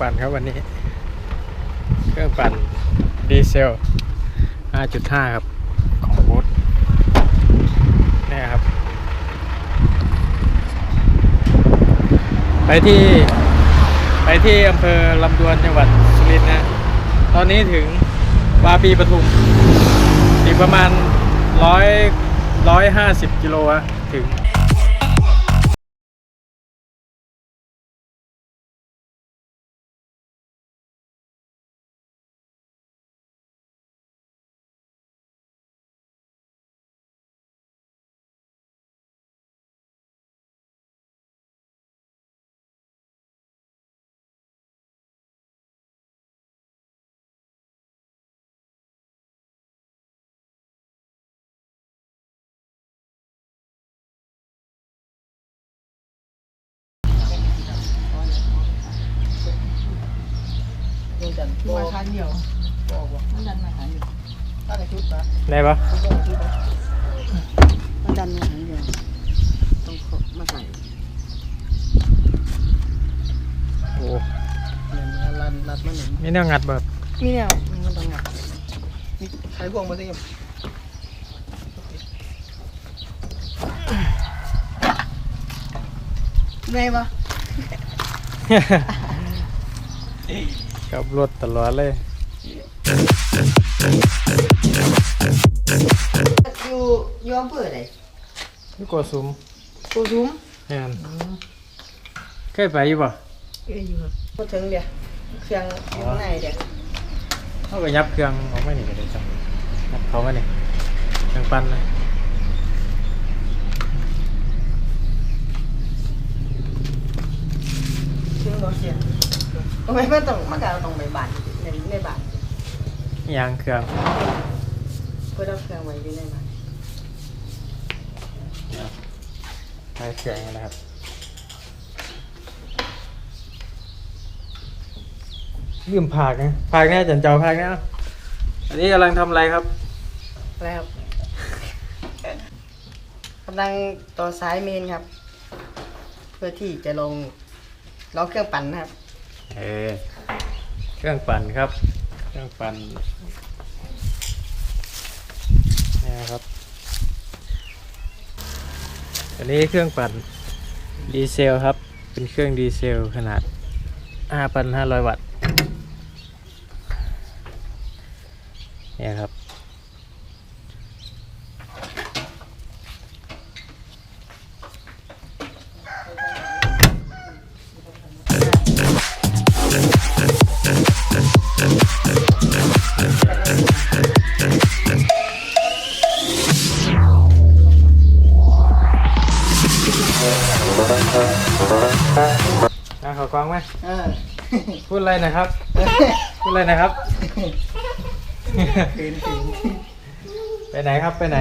ปั่นครับวันนี้ เครื่องปั่นดีเซล 5.5 ครับ ของบูธนี่ครับ ไปที่ ไปที่อำเภอลำดวนจังหวัดสุรินทร์นะ ตอนนี้ถึงวาปีปทุม อีกประมาณร้อยร้อยห้าสิบกิโลอะ มาคันเดียวบอกว่ามันดันมาหาอยู่ตั้งแต่ชุดนะได้ปะตั้งแต่ชุดนะมันดันมาหาอยู่ต้องเขามาใส่โอ้เนี่ยรันรัดมันหนึ่งมีแนวงัดแบบนี่แนวมันต้องงัดนี่ใช้พวงมาสิครับไงวะ กับรถตลอดเลยอยู่ยอมเปิดเลยนี่โกซุมโกซุ้มแม่นเคยไปอยู่ป่ะเอ้ยอยู่ครับพูดถึงเดี๋ยวเครื่องอยู่ข้างในเดี๋ยวเขาก็ยับเครื่องออกมาหนิกันเลยจ้ะยับเขามาเนี่ยเครื่องปั้นเลย เครื่องรถเสีย ทำไมมันต้องมันก็ต้องไปบ้านในในบ้านยางเครื่องเพื่อเอาเครื่องไว้อยู่ในบ้านใช้เครื่องนะครับลืมผากนะผากแน่จันเจ้าผากแน่อันนี้กำลังทำอะไรครับแล้วกำลังต่อสายเมนครับ เพื่อที่จะลงลองเครื่องปั่นนะครับ เออเครื่องปั่นครับ เครื่องปั่นนี่นะครับ อันนี้เครื่องปั่นดีเซลครับ เป็นเครื่องดีเซลขนาด 5,500 วัตต์เนี่ยครับ พูดอะไรหนะครับ พูดอะไรนะครับ คืนคืนไปไหนครับไปไหน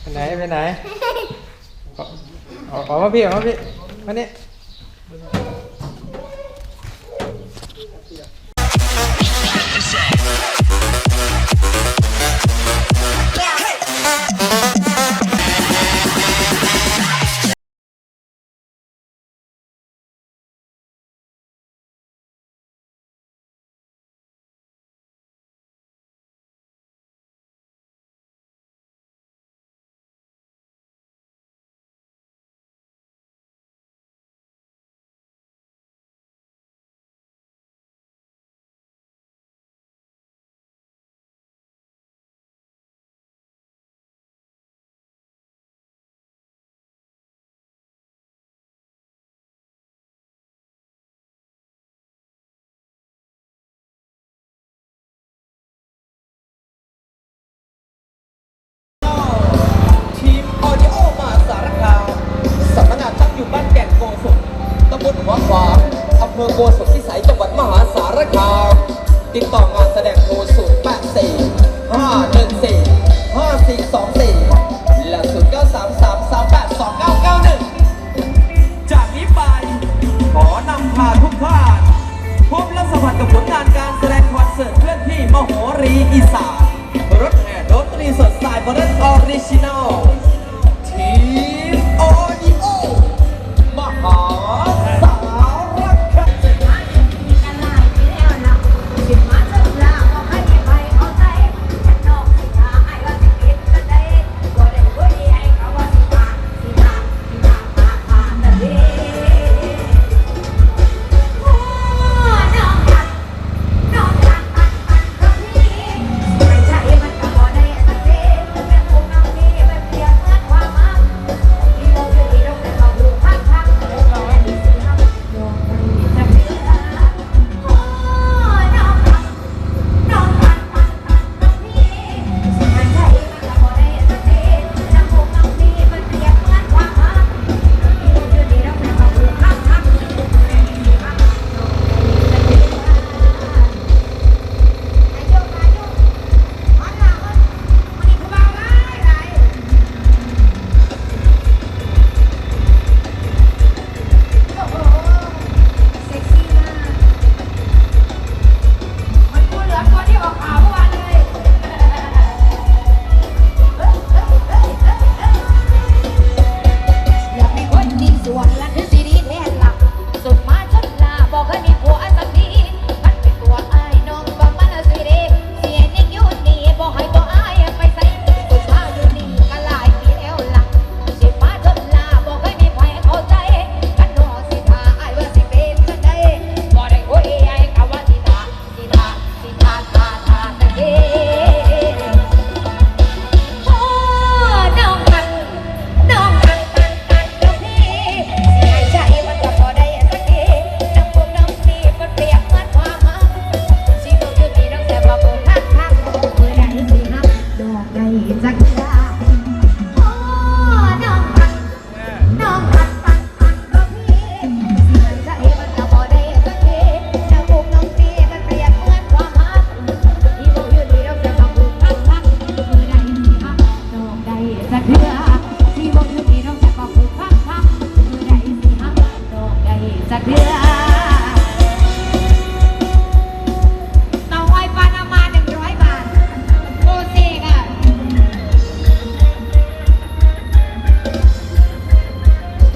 ไปไหนไปไหนออกออกออกมาพี่ออกมาพี่มานี่ อโกสุพิสัยจังหวัดมหาสารคามติดต่องานแสดงโทรศูนย์แปดสี่ห้าหนึ่งสี่ห้าสี่สองสี่และศูนย์เก้าสามสามสามแปดสองเก้าเก้าหนึ่งจากนี้ไป ขอนำพาทุกท่านพบและสวัมผัสกับผลงานการแสดงคอนเสิร์ตเคลื่อนที่มโหรีอีสานรถแห่รถตรีสดสายบริษัทออริจินอล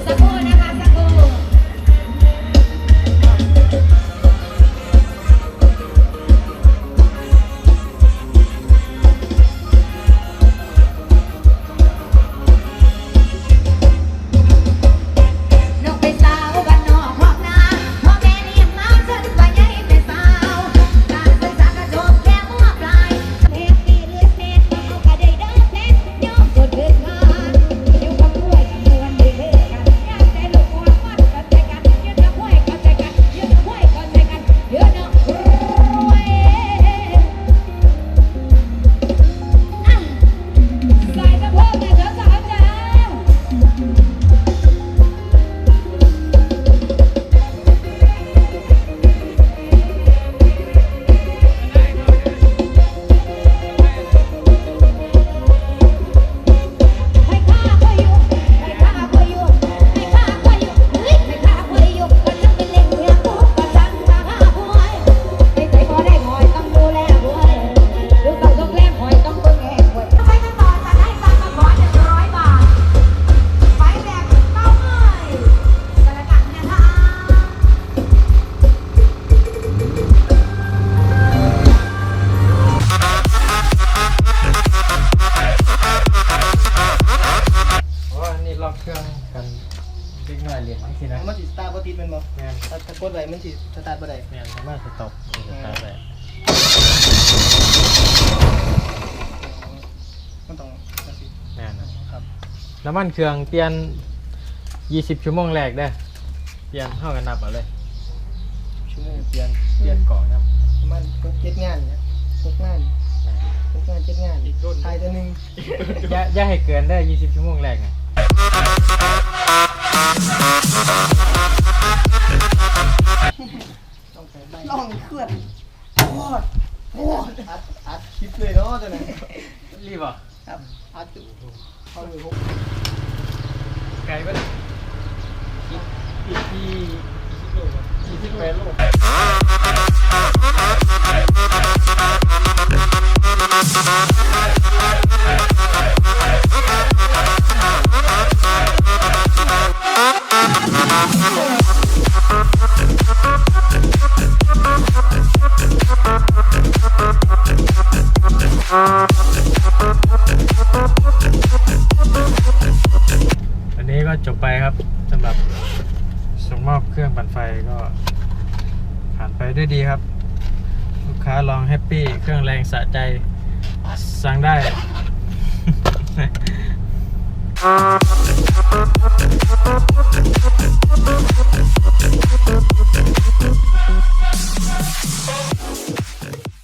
สักครู่นะคะ มัสิสตาร์ทบ่ได้แม่นห้าสต็อกสตาร์ทไดมันต้องแม่นนะคล้ำมันเครื่องเปลี่ยน 20 ชั่วโมงแรกได้เปลี่ยนเท่ากันนับเอาเลย ชั่วโมงเปลี่ยนเปลี่ยนก่อนครับประมาณเจ็ดงานเนี่ยหกงานหกงานเจ็ดงานอีกรุ่นตายตัวหนึงอย่าอย่าให้เกินได้อ20 ชั่วโมงแรกไง ลองเขื่อนโคตรโคตรอัดอัดคลิปเลยเนาะจะไหนรีบอะครับอัดเข้าไปพบไกลปะเนี่ยอีกที่ที่แปดโลก มอบเครื่องปั่นไฟก็ ผ่านไปด้วยดีครับ ลูกค้าลองแฮปปี้เครื่องแรงสะใจสั่งได้